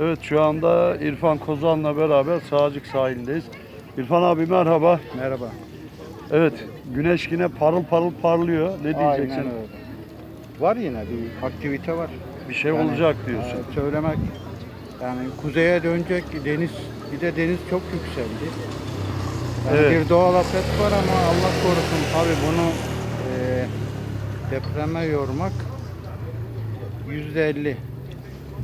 Evet şu anda İrfan Kozan'la beraber Sağcık sahilindeyiz. İrfan abi merhaba. Merhaba. Evet güneş yine parıl parıl parlıyor. Ne diyeceksin? Aynen öyle. Var yine bir aktivite var. Bir şey Yani, olacak diyorsun. e, söylemek yani kuzeye dönecek deniz bir de deniz çok yükseldi. Yani Evet. Bir doğal afet var ama Allah korusun tabi bunu e, depreme yormak yüzde elli.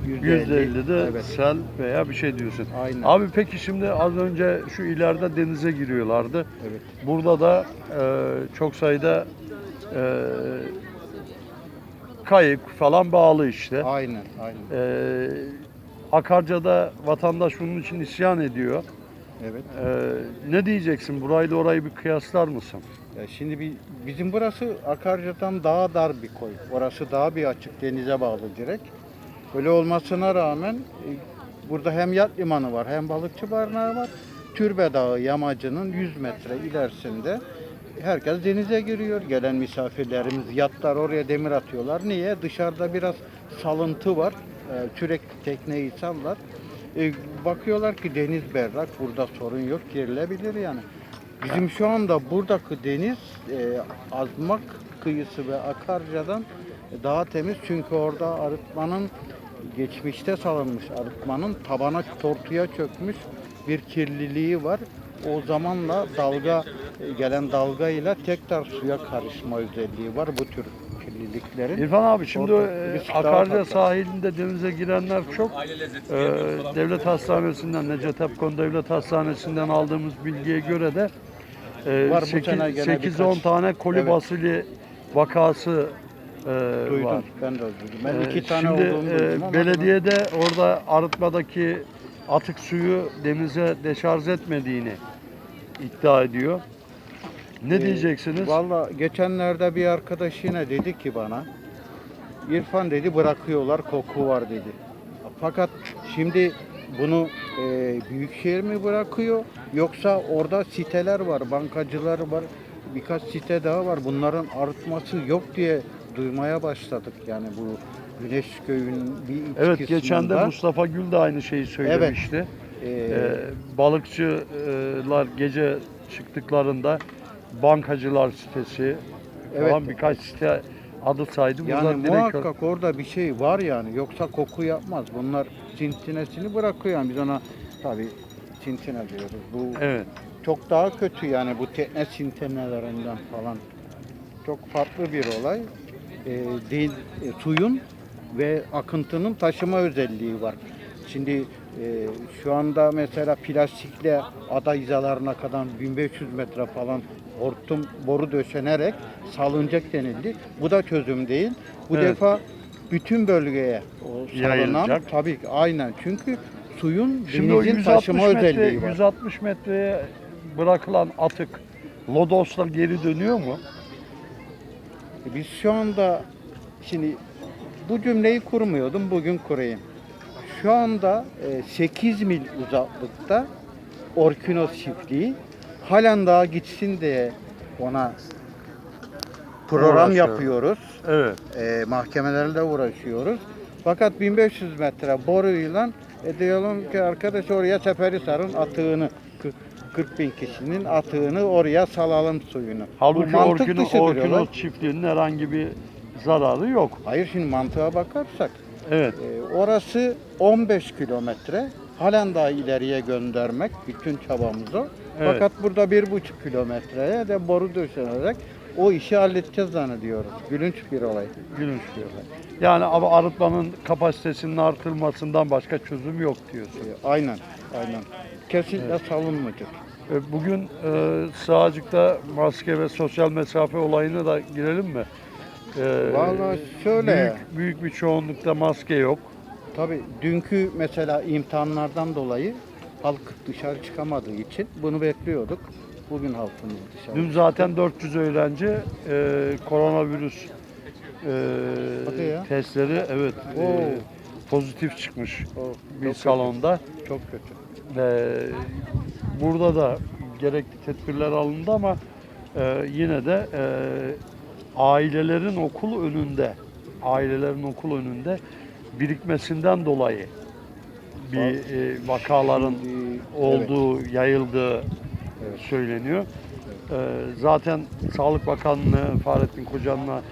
%50'de Evet. sel veya bir şey diyorsun. Aynen. Abi peki şimdi az önce şu ileride denize giriyorlardı. Evet. Burada da e, çok sayıda e, kayık falan bağlı işte. Aynen. Aynen. E, Akarca'da vatandaş bunun için isyan ediyor. Evet. E, ne diyeceksin? Burayla orayı bir kıyaslar mısın? Ya şimdi bir, bizim burası Akarca'dan daha dar bir koy. Orası daha bir açık denize bağlı direkt. Öyle olmasına rağmen e, burada hem yat limanı var hem balıkçı barınağı var. Türbe Dağı yamacının 100 metre ilerisinde herkes denize giriyor. Gelen misafirlerimiz yatlar oraya demir atıyorlar. Niye? Dışarıda biraz salıntı var. Ee, sürekli tekneyi sallar. E, bakıyorlar ki deniz berrak. Burada sorun yok. Girilebilir yani. Bizim şu anda buradaki deniz e, Azmak kıyısı ve Akarca'dan daha temiz çünkü orada arıtmanın geçmişte salınmış arıtmanın tabana tortuya çökmüş bir kirliliği var. O zamanla dalga gelen dalga ile tekrar suya karışma özelliği var bu tür kirliliklerin. İrfan abi şimdi e, sahilinde denize girenler çok. E, devlet hastanesinden, Necdet Epkon Devlet Hastanesi'nden aldığımız bilgiye göre de e, Var bu sene gene 8-10 birkaç. tane koli Evet. basili vakası e, Duydum. var. Ben de duydum. Ben E, iki tane Şimdi olduğunu e, duydum ama belediyede orada arıtmadaki atık suyu denize deşarj etmediğini iddia ediyor. Ne Ee, diyeceksiniz? Valla geçenlerde bir arkadaş yine dedi ki bana İrfan dedi bırakıyorlar koku var dedi. Fakat şimdi bunu e, büyükşehir mi bırakıyor yoksa orada siteler var, bankacılar var, birkaç site daha var. Bunların arıtması yok diye duymaya başladık. Yani bu Güneş Köy'ün bir iç Evet geçen de Mustafa Gül de aynı şeyi söylemişti. e, Ee, balıkçılar gece çıktıklarında bankacılar sitesi Evet. falan birkaç site adı saydı. Yani Bunlar direkt muhakkak orada bir şey var yani. Yoksa koku yapmaz. Bunlar sintinesini bırakıyor yani. Biz ona tabii sintine diyoruz. Bu Evet. çok daha kötü yani bu tekne sintinelerinden falan. Çok farklı bir olay. Ee, değil, e, suyun ve akıntının taşıma özelliği var. Şimdi e, şu anda mesela plastikle ada hizalarına kadar 1500 metre falan hortum boru döşenerek salıncak denildi. Bu da çözüm değil. Bu Evet. defa bütün bölgeye o salınan Yayılacak. tabii ki aynen çünkü suyun Şimdi o denizin 160 taşıma metre, özelliği var. 160 metreye bırakılan atık Lodos'la geri dönüyor mu? Biz şu anda şimdi bu cümleyi kurmuyordum bugün kurayım. Şu anda e, 8 mil uzaklıkta Orkinos çiftliği halen daha gitsin diye ona program Uğraşıyor. yapıyoruz. Evet. E, mahkemelerle uğraşıyoruz. Fakat 1500 metre boruyla e, diyorum ki arkadaş oraya seferi sarın atığını 40 bin kişinin atığını oraya salalım suyunu. Bu Halbuki Orkino, bir olay. Orkinos çiftliğinin herhangi bir zararı yok. Hayır şimdi mantığa bakarsak Evet. e, orası 15 kilometre halen daha ileriye göndermek bütün çabamız o. Evet. Fakat burada bir buçuk kilometreye de boru döşenerek o işi halledeceğiz zannediyoruz. Gülünç bir olay. Gülünç diyorlar. Yani abi arıtmanın kapasitesinin artırılmasından başka çözüm yok diyorsun. E, aynen, aynen. Kesinlikle savunmayacak. E, Bugün e, Sığacık'ta maske ve sosyal mesafe olayına da girelim mi? E, Vallahi şöyle, Büyük, büyük bir çoğunlukta maske yok. tabii dünkü mesela imtihanlardan dolayı halk dışarı çıkamadığı için bunu bekliyorduk. Bugün halkımız dışarı. Dün zaten 400 öğrenci e, koronavirüs e, testleri evet e, Oo. pozitif çıkmış O, bir çok salonda. Kötü, çok kötü. E, burada da gerekli tedbirler alındı ama e, yine de e, ailelerin okul önünde ailelerin okul önünde birikmesinden dolayı bir e, vakaların Şimdi- olduğu, yayıldığı Evet. söyleniyor. E, zaten Sağlık Bakanlığı Fahrettin Kocan'la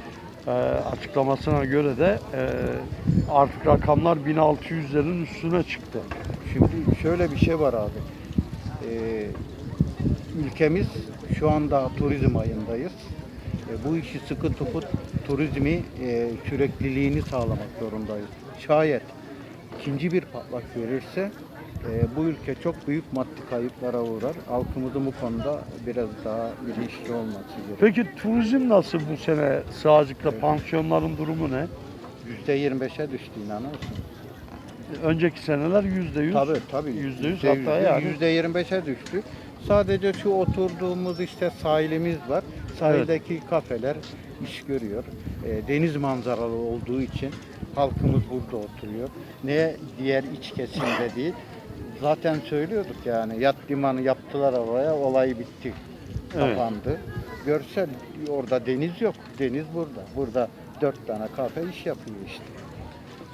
e, açıklamasına göre de e, artık rakamlar 1600'lerin üstüne çıktı. Şimdi şöyle bir şey var abi. Ee, ülkemiz şu anda turizm ayındayız. E, bu işi sıkı tutup turizmi e, sürekliliğini sağlamak zorundayız. Şayet ikinci bir patlak verirse e, bu ülke çok büyük maddi kayıplara uğrar. Halkımızın bu konuda biraz daha bilinçli olması gerekiyor. Peki turizm nasıl bu sene Sığacık'ta? Pansiyonların durumu ne? %25'e düştü inanır mısın? Önceki seneler %100. Tabii tabii. Yüzde yüz Yüzde hatta yüz- yani. Yüzde 25'e düştü. Sadece şu oturduğumuz işte sahilimiz var. Sahildeki kafeler iş görüyor. E, deniz manzaralı olduğu için halkımız burada oturuyor. Ne diğer iç kesimde değil. Zaten söylüyorduk yani yat limanı yaptılar oraya olay bitti. Evet. Kapandı. Görsel orada deniz yok. Deniz burada. Burada dört tane kafe iş yapıyor işte.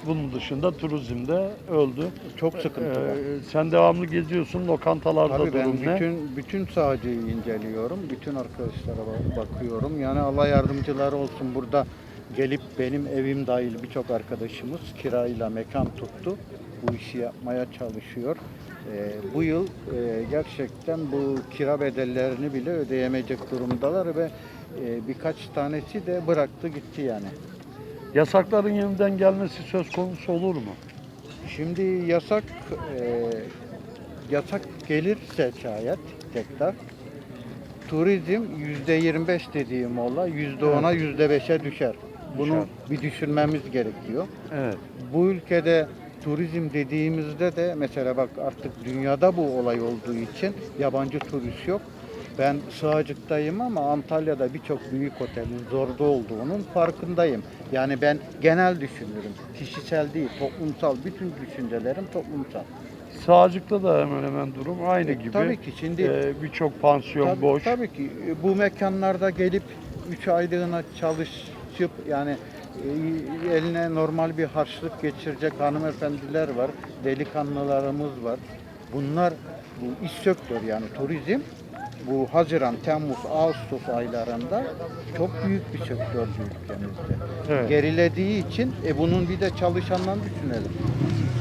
Bunun dışında turizmde öldü. Çok sıkıntı var. Ee, sen devamlı geziyorsun. Lokantalarda Tabii ben durum ne? bütün bütün sahacıyı inceliyorum. Bütün arkadaşlara ba- bakıyorum. Yani Allah yardımcıları olsun burada gelip benim evim dahil birçok arkadaşımız kirayla mekan tuttu. Bu işi yapmaya çalışıyor. Ee, bu yıl e, gerçekten bu kira bedellerini bile ödeyemeyecek durumdalar ve e, birkaç tanesi de bıraktı gitti yani. Yasakların yeniden gelmesi söz konusu olur mu? Şimdi yasak e, yasak gelirse şayet tekrar turizm yüzde 25 dediğim ola yüzde 10'a yüzde 5'e düşer. Bunu Düşer. bir düşünmemiz gerekiyor. Evet. Bu ülkede turizm dediğimizde de mesela bak artık dünyada bu olay olduğu için yabancı turist yok. Ben Sığacık'tayım ama Antalya'da birçok büyük otelin zorda olduğunun farkındayım. Yani ben genel düşünürüm. Kişisel değil, toplumsal. Bütün düşüncelerim toplumsal. Sağcık'ta da hemen hemen durum aynı E, gibi. tabii ki şimdi- Ee, Birçok pansiyon Tabii, boş. tabii ki e, bu mekanlarda gelip 3 aylığına çalışıp yani e, eline normal bir harçlık geçirecek hanımefendiler var, delikanlılarımız var. Bunlar bu iş sektör yani turizm bu Haziran, Temmuz, Ağustos aylarında çok büyük bir sektördü ülkemizde. Evet. Gerilediği için e, bunun bir de çalışanlarını düşünelim.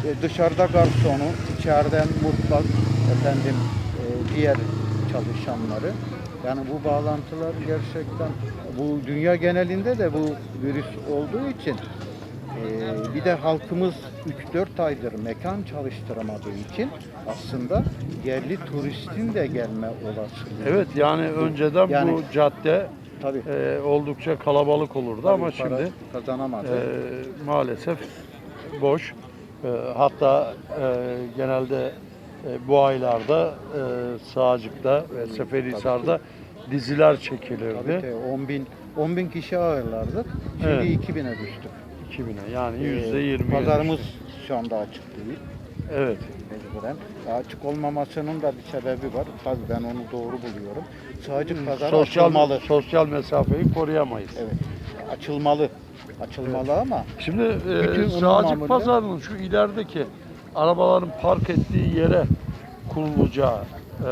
E, dışarıda garsonu, içeriden mutfak, efendim e, diğer çalışanları. Yani bu bağlantılar gerçekten bu dünya genelinde de bu virüs olduğu için e, bir de halkımız 3-4 aydır mekan çalıştıramadığı için aslında yerli turistin de gelme olasılığı. Evet yani önceden Yani- bu cadde Tabii. e, oldukça kalabalık olurdu ama Tabii para şimdi kazanamadı. e, maalesef boş. E, hatta e, genelde e, bu aylarda e, Sığacık'ta ve Seferihisar'da diziler çekilirdi. Tabii ki 10 bin, 10 bin kişi ağırlardık. Şimdi Evet. 2000'e düştük. 2000'e yani Ee, yüzde yirmi. Pazarımız şu anda açık değil Evet. mecburen. Açık olmamasının da bir sebebi var. Tabii ben onu doğru buluyorum. Sığacık pazarı Sosyal açılmalı. sosyal mesafeyi koruyamayız. Evet. Açılmalı. Açılmalı ama Şimdi e, Sığacık Pazarı'nın şu ilerideki arabaların park ettiği yere kurulacağı e,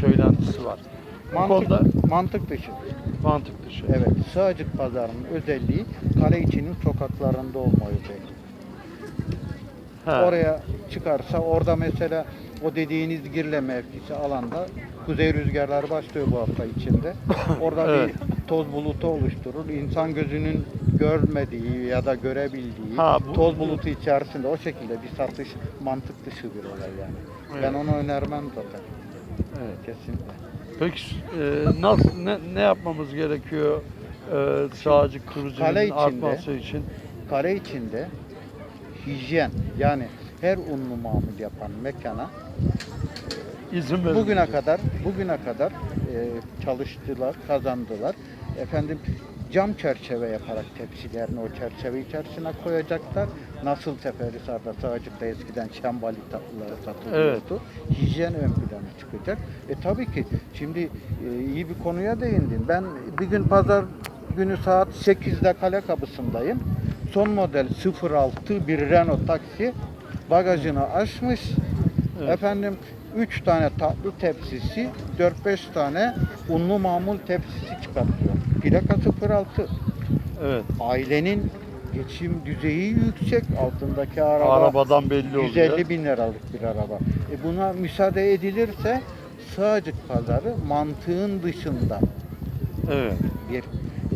söylentisi var. Bu mantık, konuda mantık dışı. Mantık dışı. Evet. Sığacık pazarının özelliği kale içinin sokaklarında olma özelliği. He. Oraya çıkarsa orada mesela o dediğiniz Girle mevkisi alanda kuzey rüzgarları başlıyor bu hafta içinde. Orada Evet. bir toz bulutu oluşturur. İnsan gözünün görmediği ya da görebildiği Ha, bu- toz bulutu içerisinde o şekilde bir satış mantık dışı bir olay yani. Ben Evet. onu önermem zaten. Evet. Kesinlikle. Peki e, nasıl ne, ne yapmamız gerekiyor e, turizminin içinde- artması için? Kare içinde hijyen yani her unlu mamul yapan mekana İzin verilmeyecek. Bugüne kadar bugüne kadar e, çalıştılar, kazandılar. Efendim cam çerçeve yaparak tepsilerini o çerçeve içerisine koyacaklar. Nasıl Seferihisar'da Sığacık'ta eskiden şambali tatlıları satılıyordu. Hijyen ön plana çıkacak. E tabii ki şimdi e, iyi bir konuya değindin. Ben bir gün pazar günü saat 8'de kale kapısındayım. Son model 06 bir Renault taksi bagajını açmış. Evet. Efendim 3 tane tatlı tepsisi, 4-5 tane unlu mamul tepsisi çıkartıyor. Plakası 06. Evet. Ailenin geçim düzeyi yüksek. Altındaki araba Arabadan belli oluyor. 150 bin liralık bir araba. E buna müsaade edilirse Sığacık pazarı mantığın dışında Evet. bir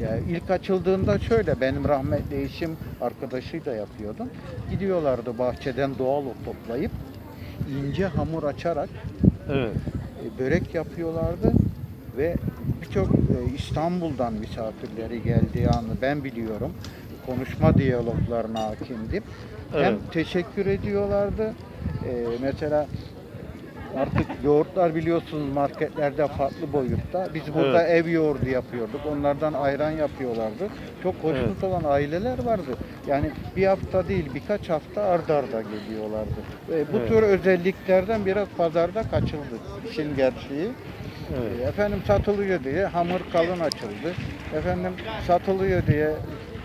ya ilk açıldığında şöyle benim rahmetli eşim arkadaşıyla yapıyordum. Gidiyorlardı bahçeden doğal ot toplayıp ince hamur açarak Evet. e, börek yapıyorlardı ve birçok e, İstanbul'dan misafirleri geldiği anı ben biliyorum. Konuşma diyaloglarına hakimdim. Hem Evet. teşekkür ediyorlardı. E, mesela artık yoğurtlar biliyorsunuz marketlerde farklı boyutta. Biz burada ev yoğurdu yapıyorduk. Onlardan ayran yapıyorlardı. Çok hoşnut olan aileler vardı. Yani bir hafta değil birkaç hafta ardarda arda geliyorlardı. E, bu tür özelliklerden biraz pazarda kaçıldı. İşin gerçeği. Evet. E, Efendim satılıyor diye hamur kalın açıldı. Efendim satılıyor diye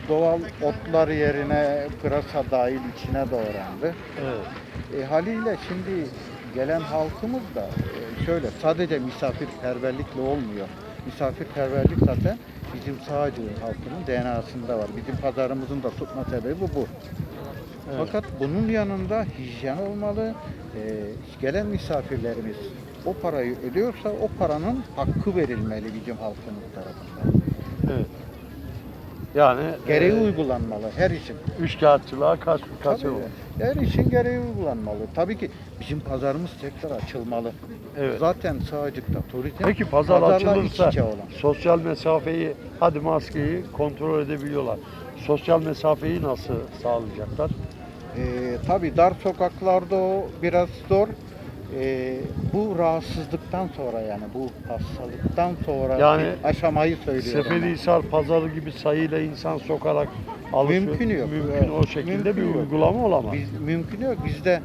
doğal otlar yerine pırasa dahil içine doğrandı. Evet. E, haliyle şimdi gelen halkımız da e, şöyle sadece misafirperverlikle olmuyor. Misafirperverlik zaten bizim sadece halkının DNA'sında var. Bizim pazarımızın da tutma sebebi bu. Evet. Fakat bunun yanında hijyen olmalı. E, gelen misafirlerimiz o parayı ödüyorsa o paranın hakkı verilmeli bizim halkımız tarafından. Evet. Yani Gereği e, uygulanmalı her için. üç kağıtçılığa kaç kaç Tabii, olur? her işin gereği uygulanmalı. Tabii ki bizim pazarımız tekrar açılmalı. Evet. Zaten Sığacık'ta turizm Peki pazar açılırsa iç içe olan. sosyal mesafeyi hadi maskeyi kontrol edebiliyorlar. Sosyal mesafeyi nasıl sağlayacaklar? Ee, tabii dar sokaklarda o biraz zor. Ee, bu rahatsızlıktan sonra yani bu hastalıktan sonra Yani aşamayı söylüyorum. Seferihisar pazarı gibi sayıyla insan sokarak alışveriş Mümkün yok. Mümkün Evet, o şekilde mümkün bir yok. uygulama olamaz. Biz, mümkün yok. Bizde e,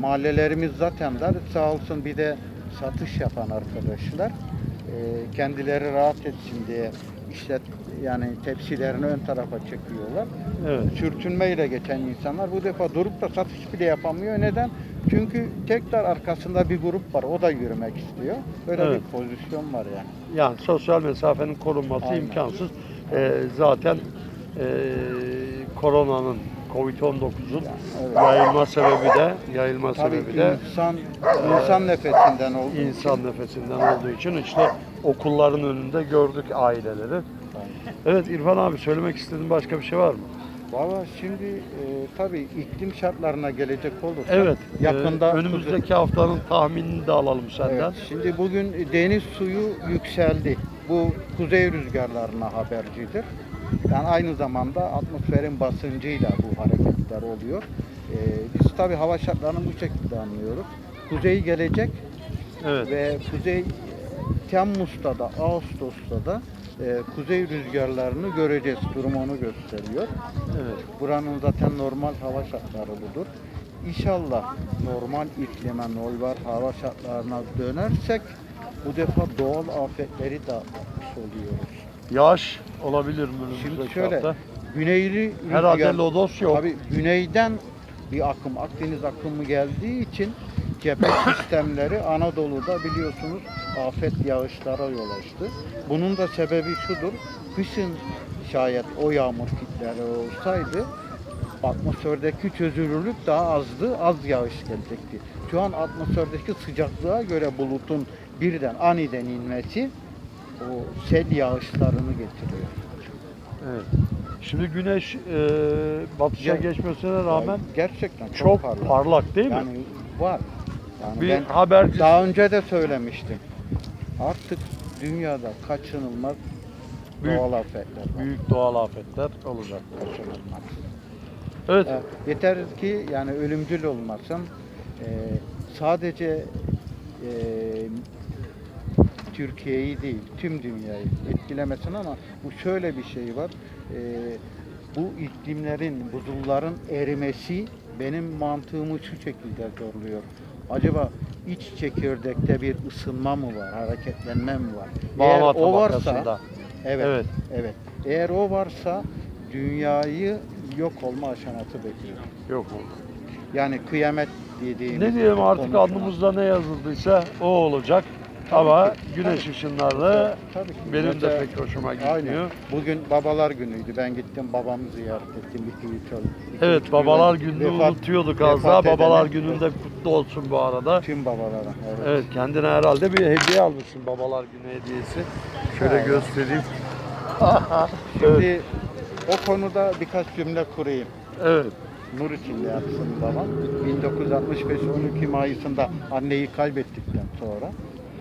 mahallelerimiz zaten dar. Sağ olsun bir de satış yapan arkadaşlar e, kendileri rahat etsin diye işlet yani tepsilerini ön tarafa çekiyorlar. Evet. Sürtünmeyle geçen insanlar bu defa durup da satış bile yapamıyor. Neden? Çünkü tekrar arkasında bir grup var. O da yürümek istiyor. Böyle Evet. bir pozisyon var yani. Yani sosyal mesafenin korunması Aynen. imkansız. Ee, zaten ee, koronanın Covid-19'un Evet. yayılma sebebi de yayılma Tabii sebebi de insan insan nefesinden için- insan nefesinden olduğu için işte okulların önünde gördük aileleri. Evet İrfan abi söylemek istediğin başka bir şey var mı? Valla şimdi e, tabii iklim şartlarına gelecek olursak Evet. yakında ee, önümüzdeki haftanın tahminini de alalım senden. Evet, şimdi bugün deniz suyu yükseldi. Bu kuzey rüzgarlarına habercidir. Yani aynı zamanda atmosferin basıncıyla bu hareketler oluyor. E, biz tabii hava şartlarını bu şekilde anlıyoruz. Kuzey gelecek Evet. ve kuzey Temmuz'da da Ağustos'ta da e, kuzey rüzgarlarını göreceğiz. Durum onu gösteriyor. Evet. Buranın zaten normal hava şartları budur. İnşallah normal iklime, normal hava şartlarına dönersek bu defa doğal afetleri de atlatmış oluyoruz. Yağış olabilir önümüzdeki Şimdi şöyle, hafta? güneyli Herhalde rüzgar- lodos yok. Tabii güneyden bir akım, Akdeniz akımı geldiği için cephe sistemleri Anadolu'da biliyorsunuz afet yağışlara yol açtı. Bunun da sebebi şudur. Kışın şayet o yağmur kitleri olsaydı atmosferdeki çözünürlük daha azdı, az yağış gelecekti. Şu an atmosferdeki sıcaklığa göre bulutun birden aniden inmesi o sel yağışlarını getiriyor. Evet. Şimdi güneş e, batışa Ya- geçmesine rağmen gerçekten çok, çok parlak. parlak değil mi? Yani var. Yani bir ben haberci daha önce de söylemiştim. Artık dünyada kaçınılmaz Büyük- doğal afetler var. büyük doğal afetler olacak. Kaçınılmaz. Evet. Ee, yeter ki yani ölümcül olmasın. Ee, sadece e, Türkiye'yi değil, tüm dünyayı etkilemesin ama bu şöyle bir şey var. Ee, bu iklimlerin, buzulların erimesi benim mantığımı şu şekilde zorluyor. Acaba iç çekirdekte bir ısınma mı var, hareketlenme mi var? Eğer o varsa, evet, Evet. evet. Eğer o varsa dünyayı yok olma aşaması bekliyor. Yok oldu. Yani kıyamet dediğimiz. Ne diyelim artık konuşma. alnımızda ne yazıldıysa o olacak. Ama güneş ışınları Tabii ki. benim de Mesela- pek hoşuma Aynen. gitmiyor. Bugün babalar günüydü. Ben gittim babamı ziyaret ettim. Ay. iki, Evet babalar gün gününü vefat- unutuyorduk az vefat daha. edene- Babalar gününde kutlu olsun bu arada. Tüm babalara. Evet. Evet kendine herhalde bir hediye almışsın babalar günü hediyesi. Şöyle Evet. göstereyim. Şimdi o konuda birkaç cümle kurayım. Evet. Nur içinde yatsın babam. 1965 12 Mayıs'ında anneyi kaybettikten sonra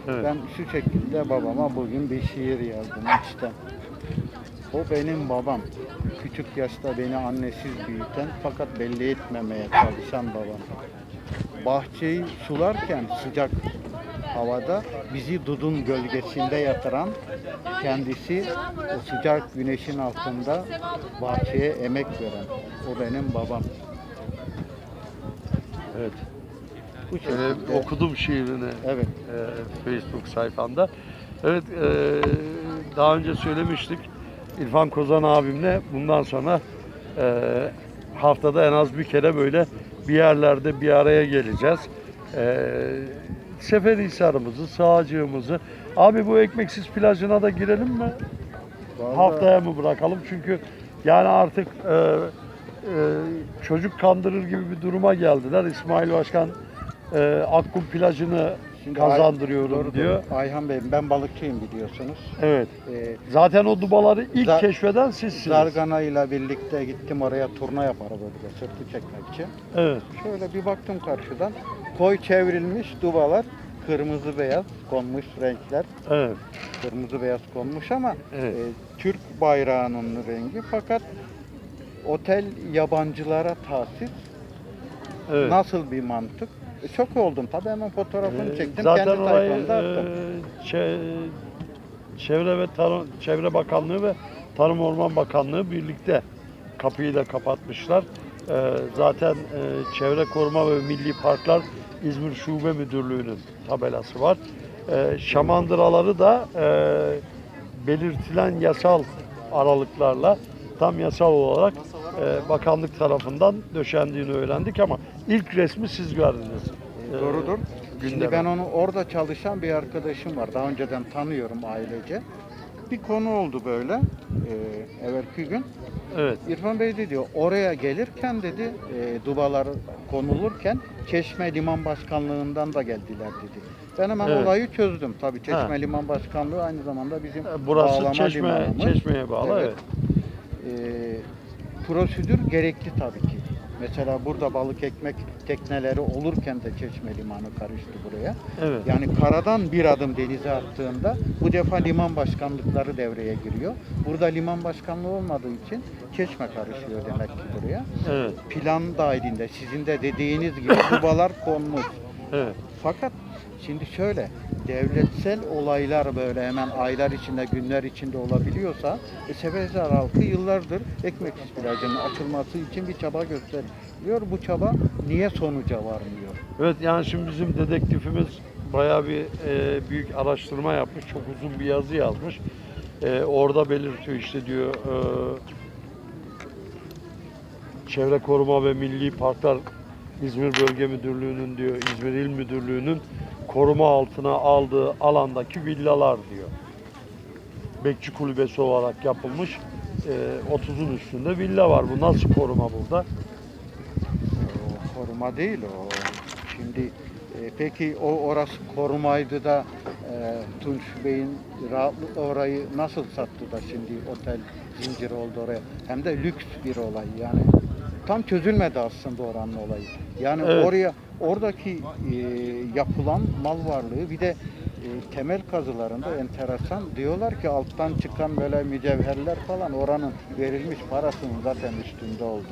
Evet. ben şu şekilde babama bugün bir şiir yazdım içten. O benim babam. Küçük yaşta beni annesiz büyüten fakat belli etmemeye çalışan babam. Bahçeyi sularken sıcak havada bizi dudun gölgesinde yatıran kendisi o sıcak güneşin altında bahçeye emek veren. O benim babam. Evet. Bu Ee, şekilde. okudum şiirini Evet. e, Facebook sayfanda. Evet e, daha önce söylemiştik. İrfan Kozan abimle bundan sonra e, haftada en az bir kere böyle bir yerlerde bir araya geleceğiz. E, Seferihisar'ımızı, sağcığımızı. Abi bu ekmeksiz plajına da girelim mi? Vallahi- Haftaya mı bırakalım? Çünkü yani artık e, e, çocuk kandırır gibi bir duruma geldiler. İsmail Başkan e, Akkum plajını Şimdi kazandırıyorum Ay- doğru, diyor. doğru. Ayhan Bey ben balıkçıyım biliyorsunuz. Evet. Ee, Zaten o dubaları ilk Zar- keşfeden sizsiniz. Zargana ile birlikte gittim oraya turna yapar böyle sırtı çekmek için. Evet. Şöyle bir baktım karşıdan. Koy çevrilmiş dubalar kırmızı beyaz konmuş renkler. Evet. Kırmızı beyaz konmuş ama Evet. e, Türk bayrağının rengi fakat otel yabancılara tahsis. Evet. Nasıl bir mantık? E, çok oldum tabii hemen fotoğrafını Ee, çektim. Zaten kendi attım. e, çe- Çevre ve Tarım, Çevre Bakanlığı ve Tarım Orman Bakanlığı birlikte kapıyı da kapatmışlar. Ee, zaten e, Çevre Koruma ve Milli Parklar İzmir Şube Müdürlüğü'nün tabelası var. Ee, şamandıraları da e, belirtilen yasal aralıklarla tam yasal olarak e, bakanlık tarafından döşendiğini öğrendik ama ilk resmi siz gördünüz. Ee, Doğrudur. Şimdi ben onu orada çalışan bir arkadaşım var. Daha önceden tanıyorum ailece. Bir konu oldu böyle. E, evvelki gün. Evet. İrfan Bey de diyor oraya gelirken dedi e, dubalar konulurken Çeşme Liman Başkanlığından da geldiler dedi. Ben hemen Evet. olayı çözdüm. Tabii Çeşme Ha. Liman Başkanlığı aynı zamanda bizim E, Burası bağlama Çeşme, limanımız. Çeşme'ye bağlı. Evet. Evet. Ee, prosedür gerekli tabii ki. Mesela burada balık ekmek tekneleri olurken de Çeşme Limanı karıştı buraya. Evet. Yani karadan bir adım denize attığında bu defa liman başkanlıkları devreye giriyor. Burada liman başkanlığı olmadığı için Çeşme karışıyor demek ki buraya. Evet. Plan dahilinde sizin de dediğiniz gibi dubalar konmuş. Evet. Fakat şimdi şöyle devletsel olaylar böyle hemen aylar içinde günler içinde olabiliyorsa e, Seferihisar halkı yıllardır ekmeksiz plajının açılması için bir çaba gösteriyor. Bu çaba niye sonuca varmıyor? Evet yani şimdi bizim dedektifimiz bayağı bir e, büyük araştırma yapmış. Çok uzun bir yazı yazmış. E, orada belirtiyor işte diyor e, Çevre Koruma ve Milli Parklar İzmir Bölge Müdürlüğü'nün diyor İzmir İl Müdürlüğü'nün koruma altına aldığı alandaki villalar diyor. Bekçi kulübesi olarak yapılmış. E, 30'un üstünde villa var. Bu nasıl koruma burada? O koruma değil o. Şimdi e, peki o orası korumaydı da e, Tunç Bey'in rahatlıkla orayı nasıl sattı da şimdi otel zinciri oldu oraya? Hem de lüks bir olay yani. Tam çözülmedi aslında oranın olayı. Yani Evet. oraya oradaki e, yapılan mal varlığı bir de e, temel kazılarında enteresan diyorlar ki alttan çıkan böyle mücevherler falan oranın verilmiş parasının zaten üstünde oldu.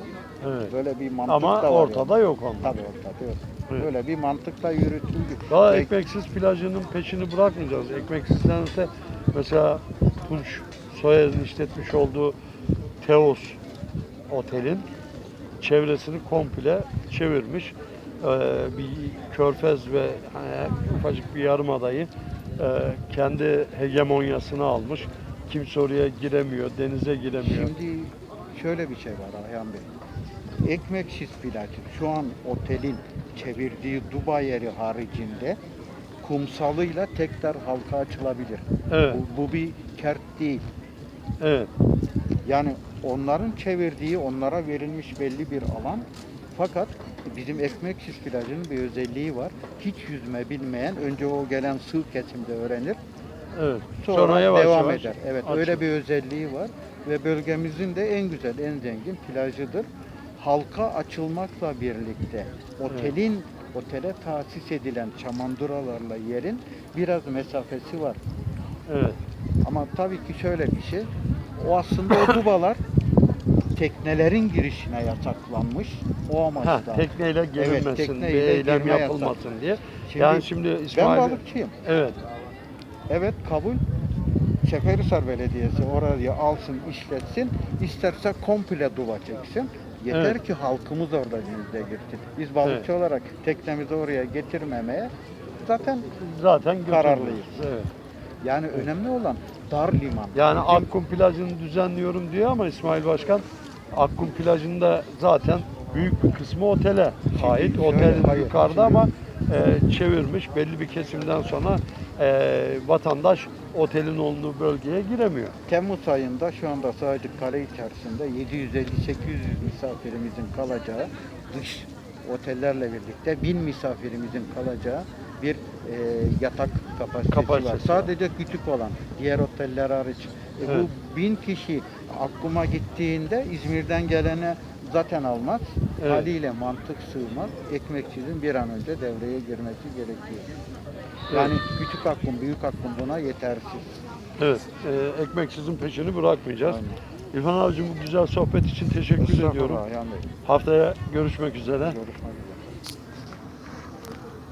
Evet. Böyle bir mantık Ama da var. ortada yok onlar. Tabii ortada yok. Evet. Böyle bir mantıkla yürütüldü. Daha Peki, ekmeksiz plajının peşini bırakmayacağız. Ekmeksizden öte mesela Tunç Soyer'in işletmiş olduğu Teos Otel'in çevresini komple çevirmiş. Ee, bir körfez ve hani, ufacık bir yarımadayı e, kendi hegemonyasına almış. Kimse oraya giremiyor, denize giremiyor. Şimdi şöyle bir şey var Ayhan Bey. ekmeksiz plaj şu an otelin çevirdiği Dubai yeri haricinde kumsalıyla tekrar halka açılabilir. Evet. Bu, bu bir kert değil. Evet. Yani onların çevirdiği, onlara verilmiş belli bir alan. Fakat bizim ekmeksiz plajının bir özelliği var. Hiç yüzme bilmeyen önce o gelen sığ kesimde öğrenir. Evet. Sonra, yavaş devam yavaş eder. Evet açılır. öyle bir özelliği var ve bölgemizin de en güzel, en zengin plajıdır. Halka açılmakla birlikte otelin otele tahsis edilen çamanduralarla yerin biraz mesafesi var. Evet. Ama tabii ki şöyle bir şey. O aslında o dubalar teknelerin girişine yasaklanmış. O Ha, amaçla. tekneyle girilmesin, bir tekneyle eylem girme yasak. yapılmasın diye. Şimdi yani şimdi ben İsmail balıkçıyım. Evet. Evet kabul. Seferihisar Belediyesi orayı alsın, işletsin. İsterse komple duva çeksin. Yeter Evet. ki halkımız orada denize girsin. Biz balıkçı olarak teknemizi oraya getirmemeye zaten Zaten. Kararlıyız. Evet. yani önemli olan dar liman. Yani Akkum plajını düzenliyorum diyor ama İsmail Başkan Akkum plajında zaten büyük bir kısmı otele ait. Otelin hayır, yukarıda şimdi- ama e, çevirmiş belli bir kesimden sonra e, vatandaş otelin olduğu bölgeye giremiyor. Temmuz ayında şu anda sadece kale içerisinde 750-800 misafirimizin kalacağı dış otellerle birlikte 1000 misafirimizin kalacağı bir e, yatak kapasitesi, Kapasitesi var. var. Sadece küçük olan diğer oteller hariç. E, Evet. Bu 1000 kişi Akkum'a gittiğinde İzmir'den gelene zaten almaz. Evet. Haliyle mantık sığmaz. Ekmekçinin bir an önce devreye girmesi gerekiyor. Yani küçük Akkum, büyük Akkum buna yetersiz. Evet. E, ekmeksizin peşini bırakmayacağız. Aynen. İlhan abicim bu güzel sohbet için teşekkür ediyorum. Haftaya görüşmek üzere. Görüşmek üzere.